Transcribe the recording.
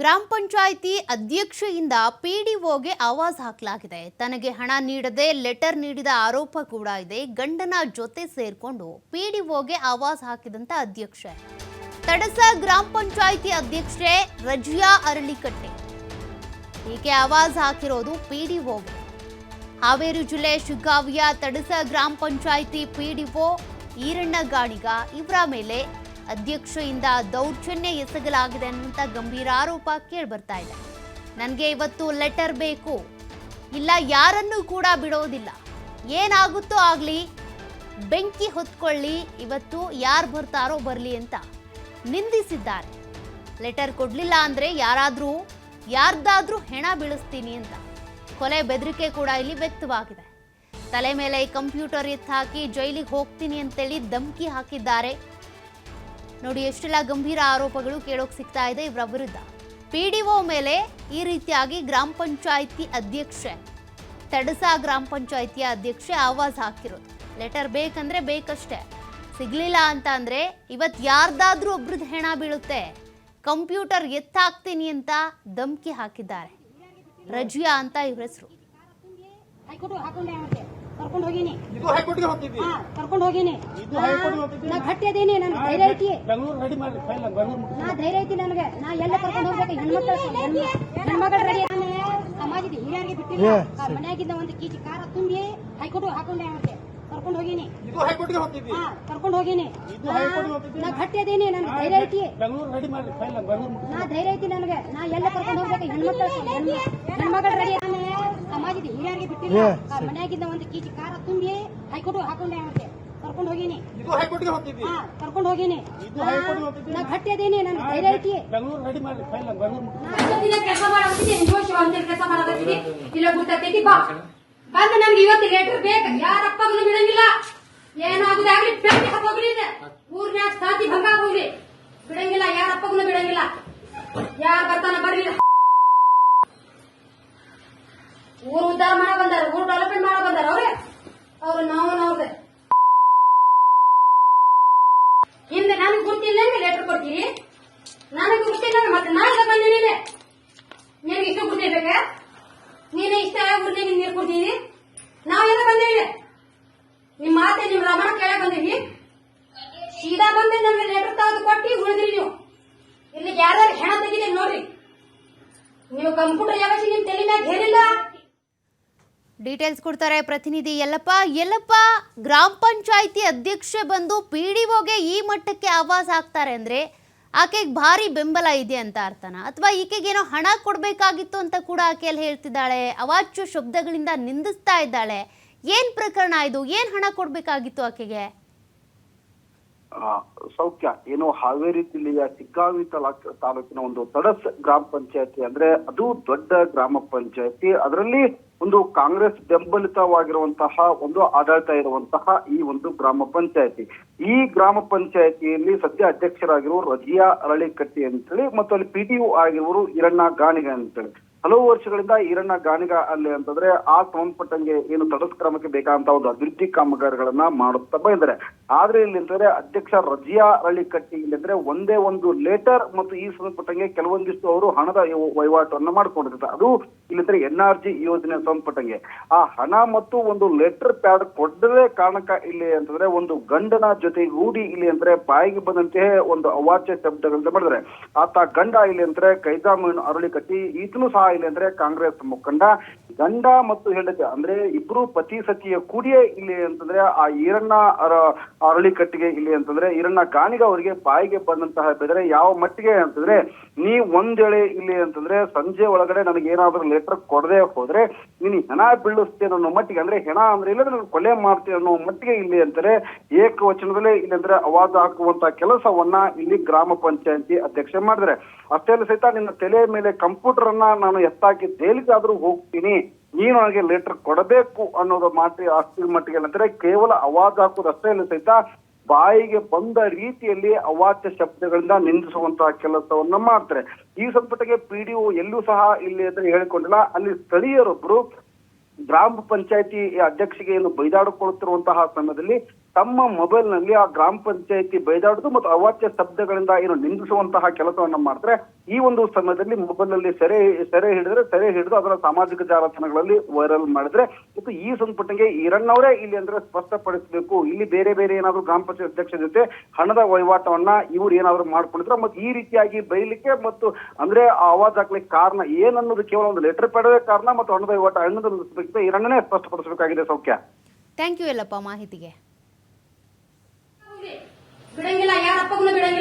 ಗ್ರಾಮ ಪಂಚಾಯಿತಿ ಅಧ್ಯಕ್ಷೆಯಿಂದ ಪಿಡಿಒಗೆ ಆವಾಜ್ ಹಾಕಲಾಗಿದೆ. ತನಗೆ ಹಣ ನೀಡದೆ ಲೆಟರ್ ನೀಡಿದ ಆರೋಪ ಕೂಡ ಇದೆ. ಗಂಡನ ಜೊತೆ ಸೇರ್ಕೊಂಡು ಪಿಡಿಒಗೆ ಆವಾಜ್ ಹಾಕಿದಂತ ಅಧ್ಯಕ್ಷೆ. ತಡಸ ಗ್ರಾಮ ಪಂಚಾಯಿತಿ ಅಧ್ಯಕ್ಷೆ ರಜಿಯಾ ಅರಳಿಕಟ್ಟೆ. ಹೀಗೆ ಆವಾಜ್ ಹಾಕಿರೋದು ಪಿಡಿಒಗೆ ಹಾವೇರಿ ಜಿಲ್ಲೆ ಶಿಗ್ಗಾವಿಯ ತಡಸ ಗ್ರಾಮ ಪಂಚಾಯಿತಿ ಪಿಡಿಒ ಈರಣ್ಣ ಗಾಣಿಗ ಇವರ ಮೇಲೆ ಅಧ್ಯಕ್ಷೆಯಿಂದ ದೌರ್ಜನ್ಯ ಎಸಗಲಾಗಿದೆ ಅಂತ ಗಂಭೀರ ಆರೋಪ ಕೇಳ್ಬರ್ತಾ ಇದೆ. ನನಗೆ ಇವತ್ತು ಲೆಟರ್ ಬೇಕು. ಇಲ್ಲ, ಯಾರನ್ನೂ ಕೂಡ ಬಿಡೋದಿಲ್ಲ. ಏನಾಗುತ್ತೋ ಆಗಲಿ, ಬೆಂಕಿ ಹೊತ್ಕೊಳ್ಳಿ, ಇವತ್ತು ಯಾರು ಬರ್ತಾರೋ ಬರಲಿ ಅಂತ ನಿಂದಿಸಿದ್ದಾರೆ. ಲೆಟರ್ ಕೊಡಲಿಲ್ಲ ಅಂದರೆ ಯಾರಾದರೂ, ಯಾರ್ದಾದ್ರೂ ಹೆಣ ಬೀಳಿಸ್ತೀನಿ ಅಂತ. ಕೊಲೆ ಬೆದರಿಕೆ ಕೂಡ ಇಲ್ಲಿ ವ್ಯಕ್ತವಾಗಿದೆ. ತಲೆ ಮೇಲೆ ಕಂಪ್ಯೂಟರ್ ಎತ್ತಾಕಿ ಜೈಲಿಗೆ ಹೋಗ್ತೀನಿ ಅಂತೇಳಿ ಧಮಕಿ ಹಾಕಿದ್ದಾರೆ ನೋಡಿ, ಎಷ್ಟೆಲ್ಲ ಗಂಭೀರ ಆರೋಪಗಳು ಕೇಳೋಕೆ ಸಿಗ್ತಾ ಇದೆ ಇವರ ವಿರುದ್ಧ. ಒ ಮೇಲೆ ಈ ರೀತಿಯಾಗಿ ಗ್ರಾಮ ಪಂಚಾಯಿತಿ ಅಧ್ಯಕ್ಷೆ, ತಡಸಾ ಗ್ರಾಮ ಪಂಚಾಯಿತಿಯ ಅಧ್ಯಕ್ಷೆ ಆವಾಜ್ ಹಾಕಿರೋದು. ಲೆಟರ್ ಬೇಕಂದ್ರೆ ಬೇಕಷ್ಟೇ. ಸಿಗ್ಲಿಲ್ಲ ಅಂತ ಅಂದರೆ ಇವತ್ತು ಯಾರ್ದಾದ್ರೂ ಒಬ್ರದ್ದು ಹೆಣ ಬೀಳುತ್ತೆ. ಕಂಪ್ಯೂಟರ್ ಎತ್ತಾಕ್ತೀನಿ ಅಂತ ಧಮ್ಕಿ ಹಾಕಿದ್ದಾರೆ. ರಜಿಯಾ ಅಂತ ಇವ್ರ ಹೆಸರು. ಕರ್ಕೊಂಡು ಹೋಗಿನಿ. ಇದು ಹೈಕೋರ್ಟ್ಗೆ ಹೋಗ್ತಿದ್ವಿ ಹಾ ಕರ್ಕೊಂಡು ಹೋಗಿನಿ. ಇದು ಹೈಕೋರ್ಟ್ಗೆ ಹೋಗ್ತಿದ್ವಿ ನಾ ಗಟ್ಟಿ ಅದೇನಿ ನನ್ ಧೈರ್ಯ ಐತಿ. ಬೆಂಗಳೂರು ರೆಡಿ ಮಾಡಿ ಫೈಲ್ ಬೆಂಗಳೂರು ನಾ ಧೈರ್ಯ ಐತಿ ನನಗೆ. ನಾ ಎಲ್ಲ ಕರ್ಕೊಂಡು ಹೋಗ್ಬೇಕು ಹೆಣ್ಮಕ್ಳು ಹೆಣ್ಮಗಳು ರೆಡಿ ಸಮಾಜದ ಹಿರಿಯರಿಗೆ ಬಿಟ್ಟಿಲ್ಲ. ಮನೆಯಾಗಿದ್ದ ಒಂದು ಕೆಜಿ ಕಾರ ತುಂಬಿ ಹೈಕೋರ್ಟ್ಗೆ ಹಾಕೊಂಡೆ ಅವ್ರಿಗೆ ಕರ್ಕೊಂಡು ಹೋಗಿನಿ. ಇದು ಹೈಕೋರ್ಟ್ಗೆ ಹೋಗ್ತಿದ್ವಿ ಹಾ ಕರ್ಕೊಂಡು ಹೋಗಿನಿ. ಇದು ಹೈಕೋರ್ಟ್ಗೆ ಹೋಗ್ತಿದ್ವಿ ನಾ ಗಟ್ಟಿ ಅದೀನಿ ನನ್ ಧೈರ್ಯ ಐತಿ. ಬೆಂಗಳೂರು ರೆಡಿ ಮಾಡಿ ಫೈಲ್ ಬೆಂಗಳೂರು ನಾ ಧೈರ್ಯ ಐತಿ ನನಗೆ. ನಾ ಎಲ್ಲ ಕರ್ಕೊಂಡು ಹೋಗ್ಬೇಕು ಹೆಣ್ಮಕ್ಳು ಹೆಣ್ಮಗಳು ರೆಡಿ ಸಮಾಜದ ಹಿರಿಯರಿಗೆ ಬಿಟ್ಟಿಲ್ಲ. ಮನೆಯಾಗಿದ್ದ ಒಂದು ಕೀಚಿ ಕಾರ ತುಂಬಿ ಹೈಕೋರ್ಟ್ ಹಾಕೊಂಡೆ ಮತ್ತೆ ಕರ್ಕೊಂಡು ಹೋಗಿನಿ. ಹಾ ಕರ್ಕೊಂಡು ಹೋಗಿನಿ. ನಾ ಗಟ್ಟಿ ಅದೇನಿ ನನ್ ಧೈರ್ಯ ಐತಿ ಬೆಂಗಳೂರು ರೆಡಿ ಮಾಡಿ ಫೈಲ್ ಬೆಂಗಳೂರು ದಿನ ಕೆಲಸ ಮಾಡಕತ್ತೀನಿ ಕೆಲಸ ಮಾಡಕತ್ತೀನಿ. ಇಲ್ಲ ಗೊತ್ತೈತಿ ಬಾ. ಬಂದು ನಮ್ಗೆ ಇವತ್ತು ಲೇಟರ್ ಬೇಕು. ಯಾರಪ್ಪಗೂ ಬಿಡಂಗಿಲ್ಲ? ಏನಾಗುದಾಗ್ಲಿ ಬೆಂಕಿ ಹಾಕೋಗ್ಲಿ ಊರ್ನ್ಯಾಗ ಸ್ಥಾತಿ ಭಂಗ ಹೋಗ್ಲಿ ಬಿಡಂಗಿಲ್ಲ ಯಾರಪ್ಪಗೂ ಬಿಡಂಗಿಲ್ಲ. ಯಾರು ಬರ್ತಾನ ಬರ್ಲಿ ಊರು ಉದ್ದಾರ ಮಾಡ ಬಂದಾರ, ಊರು ಡೆವಲಪ್ಮೆಂಟ್ ಮಾಡ ಬಂದಾರ ಅವ್ರೆ? ಅವ್ರು ನಾವು ನಾವ್ರೆ. ಹಿಂದೆ ನನಗೆ ಗೊತ್ತಿಲ್ಲ ಲೆಟರ್ ಕೊಡ್ತೀರಿ? ನನಗೆ ಗೊತ್ತಿಲ್ಲ ಮತ್ತೆ ನಾಳೆ ಬಂದ ನೀನೆ. ನಿನಗೆ ಇಷ್ಟ ಕೊಡ್ತಿರ್ಬೇಕ ನೀನೆ ಇಷ್ಟ ಆಗ್ಬಿಡ್ತೀನಿ ನೀರು ಕೊಡ್ತೀನಿ ನಾವೆಲ್ಲ ಬಂದೇವಿ ನಿಮ್ ಮಾತೆ, ನಿಮ್ ರಮಣ ಕೇಳಕ್ ಬಂದೀವಿ ಸೀದಾ ಬಂದೆ ನಮ್ಗೆ ಲೆಟರ್ ತೆಗೆದು ಕೊಟ್ಟಿ ಉಳಿದ್ರಿ ನೀವು. ಇಲ್ಲಿ ಯಾರು ಹೆಣ ತೆಗಿದೀನಿ ನೋಡ್ರಿ. ನೀವು ಕಂಪ್ಯೂಟರ್ ಯಾವಾಗ ನಿಮ್ ತಲೆ ಮ್ಯಾಗ ಹೇರಿಲ್ಲ. ಡೀಟೇಲ್ಸ್ ಕೊಡ್ತಾರೆ ಪ್ರತಿನಿಧಿ ಯಲ್ಲಪ್ಪ. ಯಲ್ಲಪ್ಪ, ಗ್ರಾಮ ಪಂಚಾಯಿತಿ ಅಧ್ಯಕ್ಷೆ ಬಂದು ಪಿ ಡಿ ಒಗೆ ಈ ಮಟ್ಟಕ್ಕೆ ಆವಾಜ್ ಹಾಕ್ತಾರೆ ಅಂದ್ರೆ ಆಕೆಗೆ ಭಾರಿ ಬೆಂಬಲ ಇದೆ ಅಂತ ಅರ್ಥನ. ಅಥವಾ ಈಕೆಗೇನೋ ಹಣ ಕೊಡಬೇಕಾಗಿತ್ತು ಅಂತ ಕೂಡ ಆಕೆಯಲ್ಲಿ ಹೇಳ್ತಿದ್ದಾಳೆ. ಅವಾಚ್ಯ ಶಬ್ದಗಳಿಂದ ನಿಂದಿಸ್ತಾ ಇದ್ದಾಳೆ. ಏನ್ ಪ್ರಕರಣ ಇದು? ಏನ್ ಹಣ ಕೊಡಬೇಕಾಗಿತ್ತು ಆಕೆಗೆ? ಸೌಖ್ಯ. ಏನು ಹಾವೇರಿ ಜಿಲ್ಲೆಯ ಚಿಕ್ಕಾವಿ ತಾಲೂಕ್ ತಾಲೂಕಿನ ಒಂದು ತಡಸ್ ಗ್ರಾಮ ಪಂಚಾಯತಿ ಅಂದ್ರೆ ಅದು ದೊಡ್ಡ ಗ್ರಾಮ ಪಂಚಾಯತಿ. ಅದರಲ್ಲಿ ಒಂದು ಕಾಂಗ್ರೆಸ್ ಬೆಂಬಲಿತವಾಗಿರುವಂತಹ ಒಂದು ಆಡಳಿತ ಇರುವಂತಹ ಈ ಒಂದು ಗ್ರಾಮ ಪಂಚಾಯತಿ. ಈ ಗ್ರಾಮ ಪಂಚಾಯತಿಯಲ್ಲಿ ಸದ್ಯ ಅಧ್ಯಕ್ಷರಾಗಿರುವ ರಜಿಯಾ ಅರಳಿಕಟ್ಟಿ ಅಂತೇಳಿ ಮತ್ತು ಅಲ್ಲಿ ಪಿಟಿಒ ಟಿ ಆಗಿರುವರು ಈರಣ್ಣ ಗಾಣಿಗ ಅಂತೇಳಿ. ಹಲವು ವರ್ಷಗಳಿಂದ ಈರಣ್ಣ ಗಾಣಿಗ ಅಲ್ಲಿ ಅಂತಂದ್ರೆ ಆ ಸಂಬಂಧಪಟ್ಟಂಗೆ ಏನು ತಡಸ್ ಕ್ರಮಕ್ಕೆ ಬೇಕಾದಂತ ಒಂದು ಅಭಿವೃದ್ಧಿ ಕಾಮಗಾರಿಗಳನ್ನ ಮಾಡುತ್ತಾ ಬಂದಿದ್ದಾರೆ. ಆದ್ರೆ ಇಲ್ಲಿ ಅಂತಂದ್ರೆ ಅಧ್ಯಕ್ಷ ರಜಿಯಾ ಅರಳಿಕಟ್ಟಿ ಇಲ್ಲಿ ಅಂದ್ರೆ ಒಂದೇ ಒಂದು ಲೇಟರ್ ಮತ್ತು ಈ ಸಂಬಂಧಪಟ್ಟಂಗೆ ಕೆಲವೊಂದಿಷ್ಟು ಅವರು ಹಣದ ವಹಿವಾಟನ್ನ ಮಾಡ್ಕೊಂಡಿರ್ತಾರೆ ಅದು ಇಲ್ಲಿಂದ್ರೆ ಎನ್ ಆರ್ ಜಿ ಯೋಜನೆ ಸಂಬಂಧಪಟ್ಟಂಗೆ ಆ ಹಣ ಮತ್ತು ಒಂದು ಲೆಟರ್ ಪ್ಯಾಡ್ ಕೊಡದೇ ಕಾರಣಕ್ಕ ಇಲ್ಲಿ ಅಂತಂದ್ರೆ ಒಂದು ಗಂಡನ ಜೊತೆ ರೂಢಿ ಇಲ್ಲಿ ಅಂದ್ರೆ ಬಾಯಿಗೆ ಬಂದಂತೆ ಒಂದು ಅವಾಚ್ಯ ಶಬ್ದಗಳಿಂದ ಮಾಡಿದ್ರೆ ಆತ ಗಂಡ ಇಲ್ಲಿ ಅಂದ್ರೆ ಕೈದಾಮೀನು ಅರಳಿಕಟ್ಟಿ, ಈತನು ಸಹ ಇಲ್ಲಿ ಅಂದ್ರೆ ಕಾಂಗ್ರೆಸ್ ಮುಖಂಡ ಗಂಡ ಮತ್ತು ಹೆಂಡತಿ, ಅಂದ್ರೆ ಇಬ್ರು ಪತಿ ಸತಿಯ ಕೂಡಿಯೇ ಇಲ್ಲಿ ಅಂತಂದ್ರೆ ಆ ಈರಣ್ಣ ಅರಳಿ ಕಟ್ಟಿಗೆ ಇಲ್ಲಿ ಅಂತಂದ್ರೆ ಈರಣ್ಣ ಕಾಣಿಗ ಅವರಿಗೆ ಬಾಯಿಗೆ ಬಂದಂತಹ ಬೆದರೆ ಯಾವ ಮಟ್ಟಿಗೆ ಅಂತಂದ್ರೆ ನೀ ಒಂದೇಳೆ ಇಲ್ಲಿ ಅಂತಂದ್ರೆ ಸಂಜೆ ಒಳಗಡೆ ನನಗೆ ಏನಾದ್ರೂ ಲೆಟರ್ ಕೊಡದೆ ಹೋದ್ರೆ ನೀನು ಹೆಣ ಬೀಳಿಸ್ತೇನೆ ಅನ್ನೋ ಮಟ್ಟಿಗೆ, ಅಂದ್ರೆ ಹೆಣ ಅಂದ್ರೆ ಇಲ್ಲದ್ರೆ ನಾನು ಕೊಲೆ ಮಾಡ್ತೀನಿ ಅನ್ನೋ ಮಟ್ಟಿಗೆ ಇಲ್ಲಿ ಅಂತಾರೆ ಏಕವಚನದಲ್ಲೇ ಇಲ್ಲಿ ಅಂದ್ರೆ ಅವಾದ ಹಾಕುವಂತ ಕೆಲಸವನ್ನ ಇಲ್ಲಿ ಗ್ರಾಮ ಪಂಚಾಯತಿ ಅಧ್ಯಕ್ಷೆ ಮಾಡಿದ್ರೆ ಅಷ್ಟೇ ಸಹಿತ ನಿನ್ನ ತಲೆ ಮೇಲೆ ಕಂಪ್ಯೂಟರ್ ಅನ್ನ ನಾನು ಎತ್ತಾಕಿ ಜೈಲಿಗಾದ್ರೂ ಹೋಗ್ತೀನಿ. ನೀನು ಹಾಗೆ ಲೆಟರ್ ಕೊಡಬೇಕು ಅನ್ನೋದು ಮಾತ್ರ ಅಷ್ಟಿನ ಮಟ್ಟಿಗೆ ಏನಂದ್ರೆ ಕೇವಲ ಅವಾಜ್ ಹಾಕುವುದಷ್ಟೇ ಇಲ್ಲ ಸಹಿತ ಬಾಯಿಗೆ ಬಂದ ರೀತಿಯಲ್ಲಿ ಅವಾಚ್ಯ ಶಬ್ದಗಳಿಂದ ನಿಂದಿಸುವಂತಹ ಕೆಲಸವನ್ನ ಮಾಡ್ತಾರೆ. ಈ ಸಂಪುಟಕ್ಕೆ ಒ ಎಲ್ಲೂ ಸಹ ಇಲ್ಲಿ ಅಂತ ಹೇಳಿಕೊಂಡಿಲ್ಲ. ಅಲ್ಲಿ ಸ್ಥಳೀಯರೊಬ್ರು ಗ್ರಾಮ ಪಂಚಾಯತಿ ಅಧ್ಯಕ್ಷಿಗೆ ಏನು ಬೈದಾಡಿಕೊಳ್ಳುತ್ತಿರುವಂತಹ ಸಮಯದಲ್ಲಿ ತಮ್ಮ ಮೊಬೈಲ್ನಲ್ಲಿ ಆ ಗ್ರಾಮ ಪಂಚಾಯಿತಿ ಬೈದಾಡುದು ಮತ್ತು ಅವಾಚ್ಯ ಶಬ್ದಗಳಿಂದ ಏನು ನಿಂದಿಸುವಂತಹ ಕೆಲಸವನ್ನ ಮಾಡ್ತಾರೆ. ಈ ಒಂದು ಸಮಯದಲ್ಲಿ ಮೊಬೈಲ್ನಲ್ಲಿ ಸೆರೆ ಸೆರೆ ಹಿಡಿದ್ರೆ, ಸೆರೆ ಹಿಡಿದು ಅದರ ಸಾಮಾಜಿಕ ಜಾಲತಾಣಗಳಲ್ಲಿ ವೈರಲ್ ಮಾಡಿದ್ರೆ, ಮತ್ತು ಈ ಸಂಪುಟಕ್ಕೆ ಈರಣ್ಣವರೇ ಇಲ್ಲಿ ಅಂದ್ರೆ ಸ್ಪಷ್ಟಪಡಿಸಬೇಕು. ಇಲ್ಲಿ ಬೇರೆ ಬೇರೆ ಏನಾದ್ರು ಗ್ರಾಮ ಪಂಚಾಯತ್ ಅಧ್ಯಕ್ಷ ಜೊತೆ ಹಣದ ವಹಿವಾಟವನ್ನ ಇವ್ರು ಏನಾದ್ರು ಮಾಡ್ಕೊಂಡಿದ್ರೆ. ಮತ್ತು ಈ ರೀತಿಯಾಗಿ ಬೈಲಿಕ್ಕೆ ಮತ್ತು ಅಂದ್ರೆ ಆ ಹಾಕ್ಲಿಕ್ಕೆ ಕಾರಣ ಏನನ್ನೋದು ಕೇವಲ ಒಂದು ಲೆಟರ್ ಪಡೆದೇ ಕಾರಣ ಮತ್ತು ಹಣದ ವಹಿವಾಟ ಹಣದ ಈರಣ್ಣನೇ ಸ್ಪಷ್ಟಪಡಿಸಬೇಕಾಗಿದೆ ಸೌಖ್ಯ. ಥ್ಯಾಂಕ್ ಯು ಎಲ್ಲಪ್ಪ ಮಾಹಿತಿಗೆ. ಬಿಡಂಗಿಲ್ಲ ಯಾರ ಅಪ್ಪಗೂ ಬಿಡಂಗಿಲ್ಲ.